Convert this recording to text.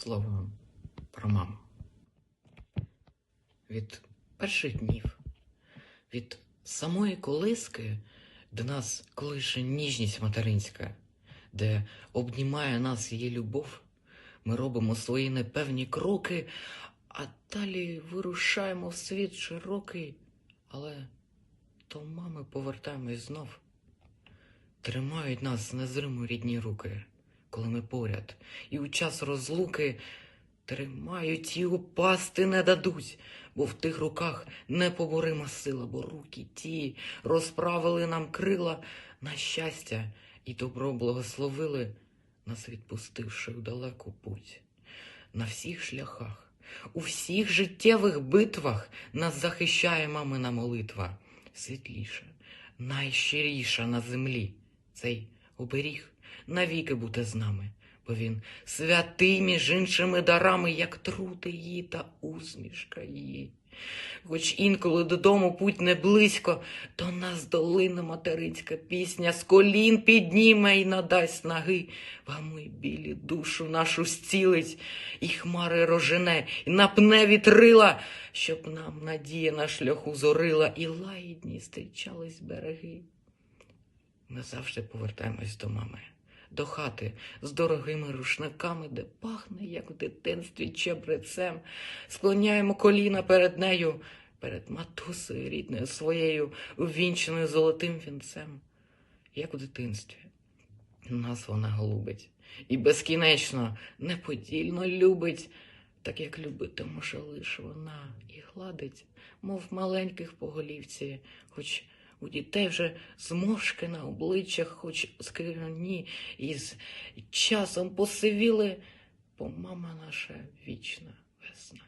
слово про маму. Від перших днів, від самої колиски, де нас колише ніжність материнська, де обнімає нас її любов, ми робимо свої непевні кроки, а далі вирушаємо в світ широкий, але до мами повертаємось знов. Тримають нас незримо рідні руки, коли ми поряд, і у час розлуки тримають і упасти не дадуть, бо в тих руках непоборима сила, бо руки ті розправили нам крила на щастя і добро благословили, нас відпустивши в далеку путь. На всіх шляхах, у всіх життєвих битвах нас захищає мамина молитва, світліша, найщиріша на землі. Цей оберіг навіки буде з нами, бо він святий між іншими дарами, як труди її та усмішка її. Хоч інколи додому путь не близько, то нас долина материнська пісня з колін підніме й надасть наги. Вам білі душу нашу зцілить, і хмари рожене, і напне вітрила, щоб нам надія на шляху зорила, і лагідні зустрічались береги. Ми завжди повертаємось до мами, до хати з дорогими рушниками, де пахне, як в дитинстві чебрецем. Склоняємо коліна перед нею, перед матусею рідною своєю, увінченою золотим вінцем, як у дитинстві. Нас вона голубить і безкінечно, неподільно любить, так як любити може лише вона, і гладить, мов маленьких по голівці, хоч у дітей вже зморшки на обличчях, хоч скрині, і з часом посивіли, бо мама наша вічна весна.